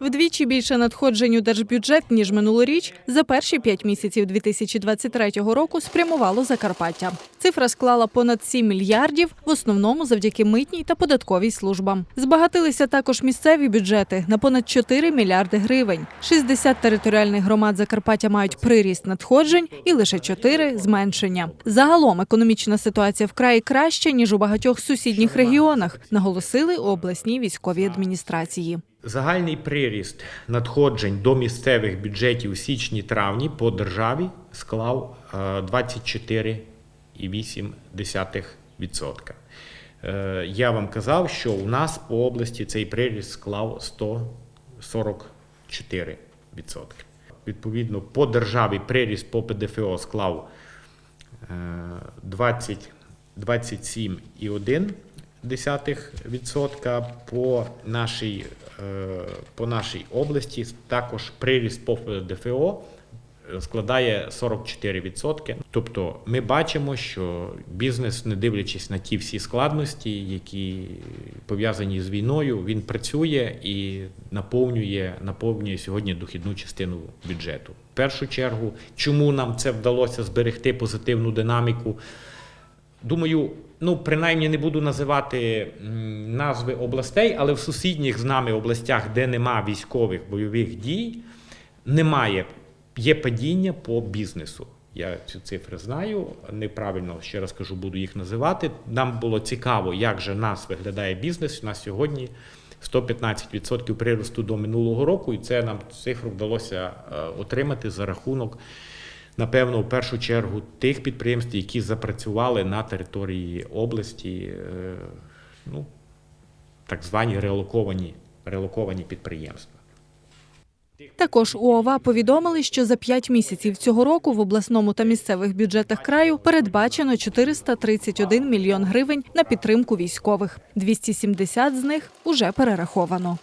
Вдвічі більше надходжень у держбюджет ніж минулоріч за перші п'ять місяців 2023 року спрямувало Закарпаття. Цифра склала понад 7 мільярдів, в основному завдяки митній та податковій службам. Збагатилися також місцеві бюджети на понад 4 мільярди гривень. 60 територіальних громад Закарпаття мають приріст надходжень і лише 4 – зменшення. Загалом економічна ситуація в краї краще ніж у багатьох сусідніх регіонах, наголосили у обласній військовій адміністрації. Загальний приріст надходжень до місцевих бюджетів у січні-травні по державі склав е, 24,8%. Е, Я вам казав, що у нас по області цей приріст склав 144%. Відповідно, по державі приріст по ПДФО склав е, 20, 27,1%. По нашій, е, по нашій області також приріст по ПДФО складає 44%. Тобто ми бачимо, що бізнес, не дивлячись на ті всі складності, які пов'язані з війною, він працює і наповнює, наповнює сьогодні дохідну частину бюджету. В першу чергу, чому нам це вдалося зберегти позитивну динаміку? Думаю, ну принаймні не буду називати назви областей, але в сусідніх з нами областях, де нема військових бойових дій, немає. Є падіння по бізнесу. Я цю цифру знаю. Неправильно ще раз кажу, буду їх називати. Нам було цікаво, як же нас виглядає бізнес. У нас сьогодні 115% приросту до минулого року, і це нам цифру вдалося е, отримати за рахунок, напевно, в першу чергу тих підприємств, які запрацювали на території області, е, ну, так звані релоковані, релоковані підприємства. Також у ОВА повідомили, що за п'ять місяців цього року в обласному та місцевих бюджетах краю передбачено 431 мільйон гривень на підтримку військових. 270 з них уже перераховано.